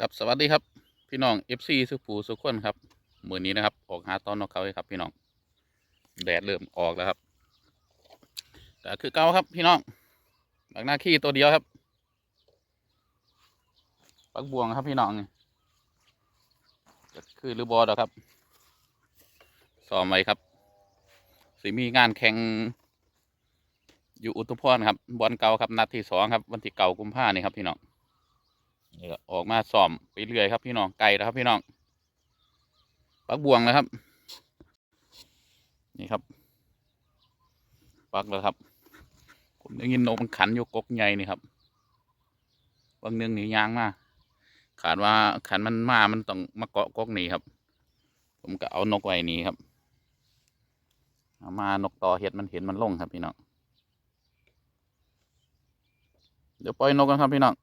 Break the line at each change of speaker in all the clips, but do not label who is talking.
ครับสวัสดีครับพี่น้อง FC สุภูสุขคนครับมือนี้นะครับ ออกหาตอนนกเขาเลยครับ พี่น้องแดดเริ่มออกแล้วครับแต่คือเก่าครับพี่น้องบักหน้าขี้ตัวเดียวครับปักบวงครับพี่น้องนี่จะคือหรือบอดครับซ้อมไว้ครับสิมีงานแข่งอยู่อุตุพรครับบอลเก่าครับนัดที่สองครับ วันที่เก่ากุมภานี่ครับพี่น้อง นี่ก็ออกมาซ่อมไปเรื่อยครับพี่น้องไก่แล้วครับพี่น้องปักบวงนะครับ นี่ครับ ปักแล้วครับ ผมได้ยินนกมันขันอยู่กกใหญ่นี่ครับบางเนืองหนียางมาขาดว่าขันมันมา มันต้องมาเกาะกกนี้ครับ ผมก็เอานกไว้นี้ครับเอามานกต่อเห็ดมันเห็นมันลงครับพี่น้อง เดี๋ยวปล่อยนกกันครับพี่น้อง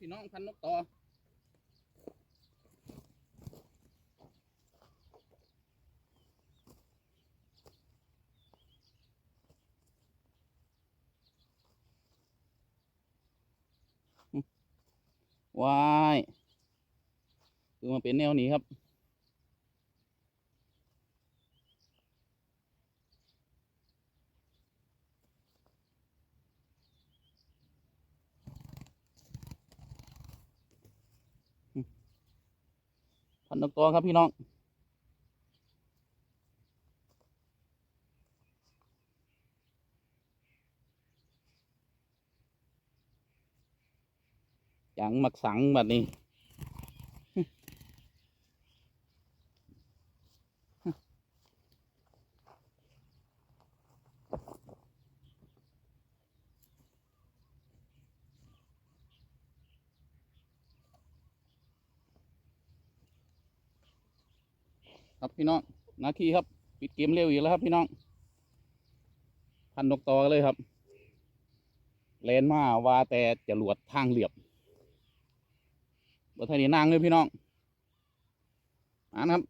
พี่น้องพันนกต่อว้ายคือมาเป็นแนวนี้ครับ พันนกตัวครับพี่น้องอย่างมักสังแบบนี้ ครับพี่น้องนาทีครับ ปิดเกมเร็วอีกแล้วครับพี่น้อง พันนกต่อกันเลยครับแลนมาว่าแต่จะหลวดทางเหลียบบนทยนี่นางเลยพี่น้องอ่านครับ